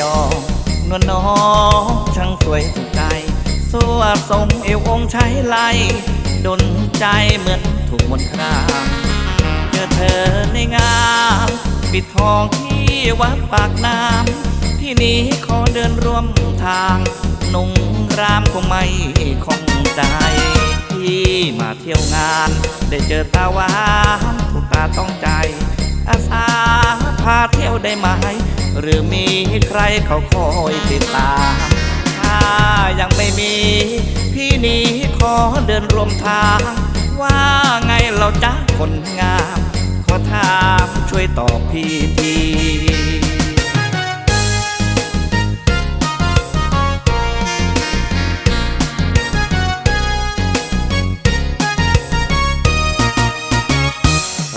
วลน้องช่างสวยถูกใจสวดทรงเอวองค์ใช้ไลดนใจเหมือนถูกมนต์ครามเจอเธอในงานปิดทองที่วัดปากน้ำที่นี้ขอเดินร่วมทางนุ่งรามคงไม่คงใจ ที่มาเที่ยวงาน ได้เจอตาหวานถูกตาต้องใจอาสา พาเที่ยวได้ไหม หรือมีใครเขาคอยติดตามถ้ายังไม่มี พี่นี้ขอเดินรวมทาง ว่าไงเราจ้าคนงาม ขอถามช่วยตอบพี่ที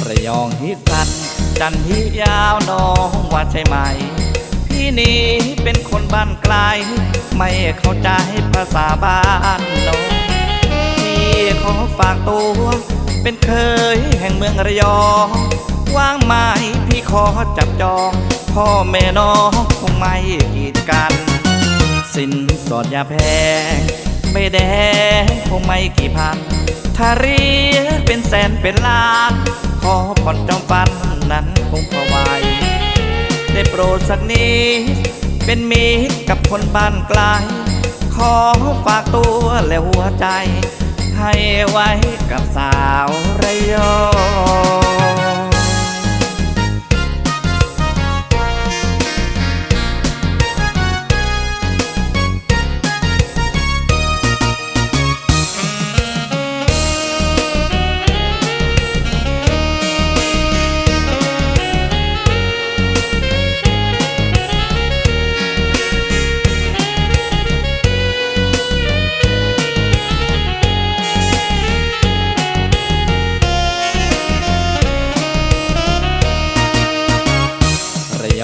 ระยองฮิสัน จันทิยาวน้องว่าใช่ไหม พี่นี้เป็นคนบ้านไกล ไม่เข้าใจภาษาบ้านน้องพี่ขอฝากตัว เป็นเคยแห่งเมืองระยองว่างไหมพี่ขอจับจอง พ่อแม่น้องคงไม่กีดกัน สินสอดยาแพงไม่แดงคงไม่กี่พันถ้าเรีย เป็นแสนเป็นล้าน ขอผ่อนจองฟันนั้นคงพอไหวได้โปรดสักนิดเป็นมิตรกับคนบ้านไกล ขอฝากตัวและหัวใจ ให้ไว้กับสาวระยอง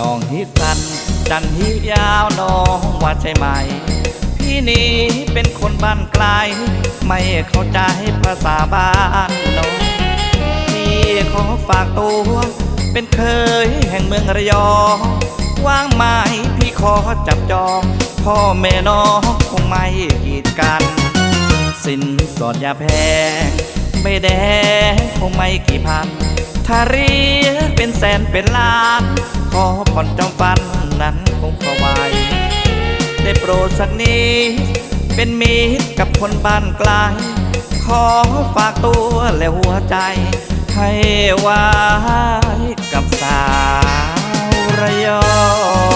องฮิสัน จันทิยาวน้องว่าใช่ไหม พี่นี้เป็นคนบ้านไกล ไม่เข้าใจภาษาบ้านน้องพี่ขอฝากตัว เป็นเคยแห่งเมืองระยองว่างไหมพี่ขอจับจอง พ่อแม่น้องคงไม่กีดกัน สินสอดยาแพง ไม่แดงคงไม่กี่พันถ้าเรียกเป็นแสนเป็นล้าน ขอผ่อนจอมฟันนั้นคงพอไหวได้โปรดสักนิดเป็นมิตรกับคนบ้านไกลขอฝากตัวและหัวใจ ให้ไว้กับสาวระยอง